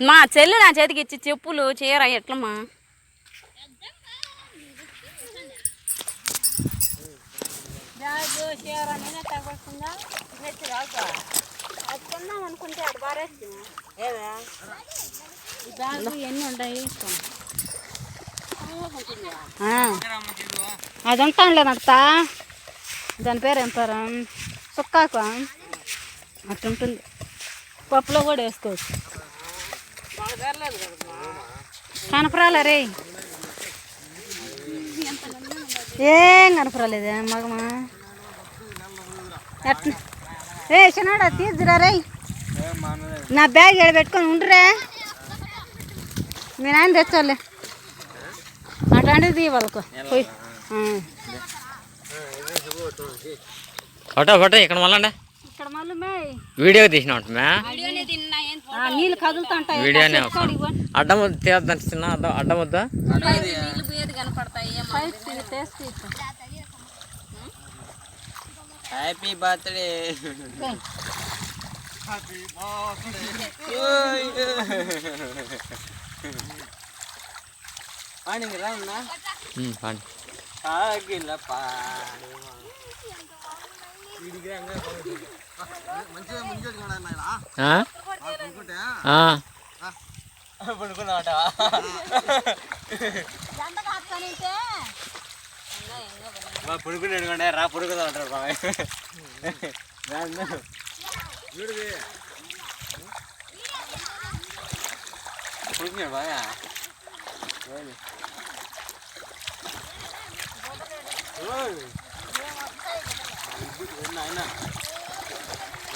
మా చెల్లి నా చేతికి ఇచ్చి చెప్పులు చీర ఎట్లమ్మా? బ్యాగు చీర అది కొందాం అనుకుంటే అది దాని పేరు ఏం పేరు? సుక్కాకు అట్టుంటుంది పప్పులో కూడా వేసుకోవచ్చు. కనపరాలే రే? ఏం కనపరాలేదే మగమా? ఎట్లా? రే చిన్నాడా తీద్దురా రే. నా బ్యాగ్ ఎడ పెట్టుకొని ఉండరే. మీ నాయన తెచ్చాలే. అట్లాంటిది తీ వాళ్ళకు. పోయి. ఆ. ఫోటో ఫోటో ఇక్కడ మళ్ళీ ఇక్కడ మళ్ళీ. వీడియో తీసినట్టుమే ఆ, నీళ్ళు కదులుతుంటాయి వీడియోనే చెట్టు కాడికి పో. అడ్డం వద్ద తీయద్దని చిన్న అడ్డం అడ్డం వద్దా పైకి తీ, టేస్ట్ ఇస్తా. హ్యాపీ బర్త్డే ఏయ్, పాడింగ్ రా ఉన్నా ఉమ్, పాడు. ఆగిల పాడి ఆ? ఆ. పడుకున్నాట పడుకున్నాడు కొండే రా పడుకుందా అంటారు బాబాయ్ పడుకున్నాడు బాగా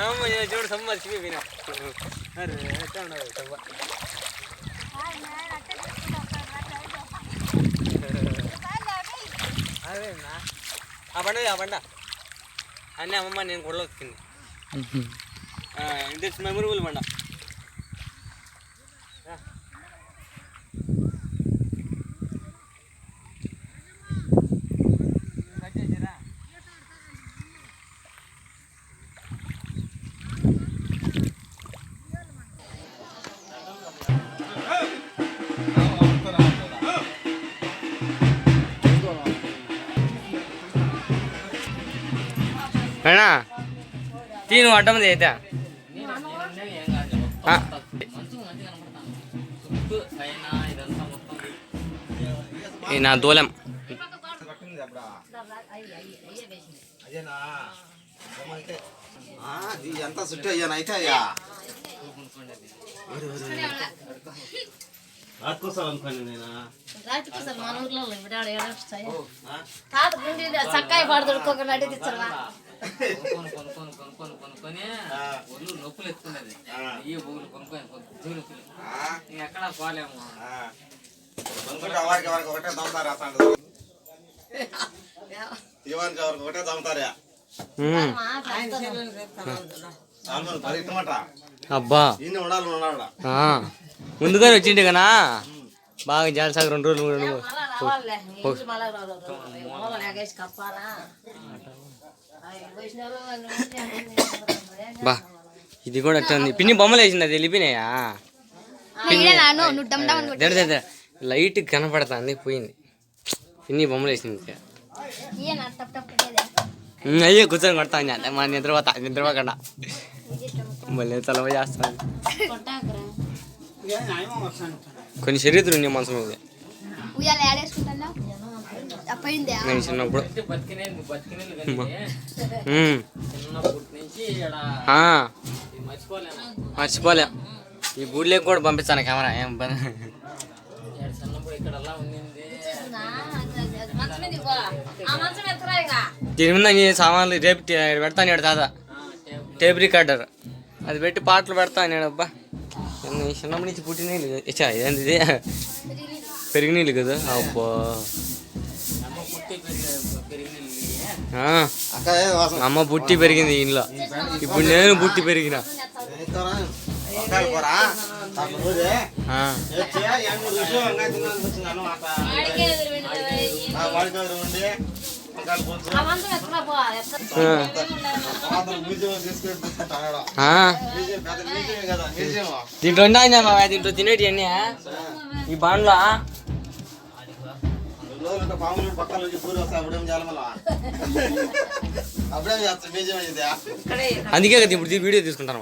అమ్మ చూడు సబ్బు మర్చిపోయినా అరే ఎట్లా ఉండదు సబ్బు అదేనా ఆ బండ ఆ బండ అన్నీ అమ్మమ్మ నేను కూడా వచ్చింది ఇది మెమొరబుల్ బండ అయినా తీ నువ్వు అడ్డం అయితే నా దూలం ఎంత సుట్టి చక్కాయ పాడు దొడుకోకుండా అడిగిచ్చారా నొప్పులు ఎత్తుకున్నది ఈ బొగ్గులు కొనుక్కొని నొప్పులు. ఎక్కడ పోలేము. అనుకుంటే వారికి వారికి ఒకటే దమ్ముతారు అసలు ఎవరికి ఒకటే దమ్ముతారా. అబ్బా. ముందుగానే వచ్చిండే కనా బాగా జాలసాగ రెండు రోజులు మూడు బా ఇది కూడా ఉంది. పిన్ని బొమ్మలు వేసింది అది వెళ్ళిపోయినాయా లైట్ కనపడుతుంది పోయింది. పిన్ని బొమ్మలు వేసింది. అయ్యే కూర్చొని కొడతా అంటే మా నిద్రపోతా నిద్రపోకుండా మళ్ళీ తలవ చేస్తాను కొన్ని చరిత్రలు ఉన్నాయి మనసు మీద నేను చిన్నప్పుడు మర్చిపోలేం ఈ గుడిలోకి కూడా పంపిస్తాను కెమెరా ఏం పని మంచం మీద దీని మీద ఈ సామాన్లు రేపు తే- పెడతాను నేను తాత టేప్ రికార్డర్ అది పెట్టి పాటలు పెడతాను నేను అబ్బా చిన్న- చిన్నప్పటి నుంచి పుట్టిన నీళ్ళు కదా. ఇచ్చా ఇదేంది ఇది పెరిగి నీళ్ళు కదా అబ్బా ఆ, అక్క ఏ వాసన అమ్మ పుట్టి పెరిగింది ఇంట్లో ఇప్పుడు నేను పుట్టి పెరిగిన ఇస్తారా? వంకాయలు కూర అప్పుడు రోజే ఆ, దీంట్లో ఉందా బాబా దీంట్లో తినేటి అన్నీ ఈ బాండ్లో అందుకే కదా ఇప్పుడు ఈ వీడియో తీసుకుంటాను.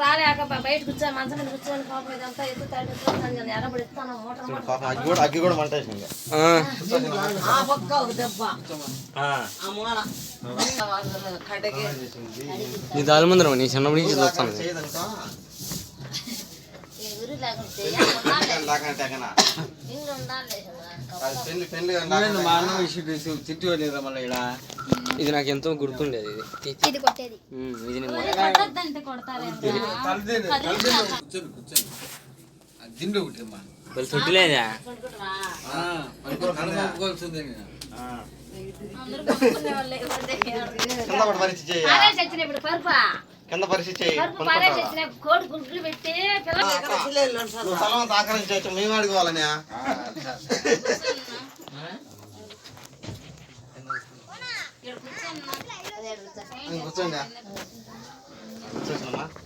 రాలేక బయట కూర్చొని మంచం మీద కూర్చొని పాపం ఇదంతా అగ్గి కూడా ఆ, పక్క ఒక దెబ్బ ఆ. మూల నీ దాని ముందర నీ చిన్నప్పటి నుంచి చూస్తాను తిట్టి వెళ్ళేదా మళ్ళీ ఇక్కడ ఇది నాకు ఎంతో గుర్తుండేది ఇది ఒకటి అమ్మా వీళ్ళు కింద పరిస్థితి కింద కోడి గుడ్లు పెట్టి అంతా ఆక్రమించవచ్చు మేము అడుగుతా. కూర్చోండి. కూర్చోండి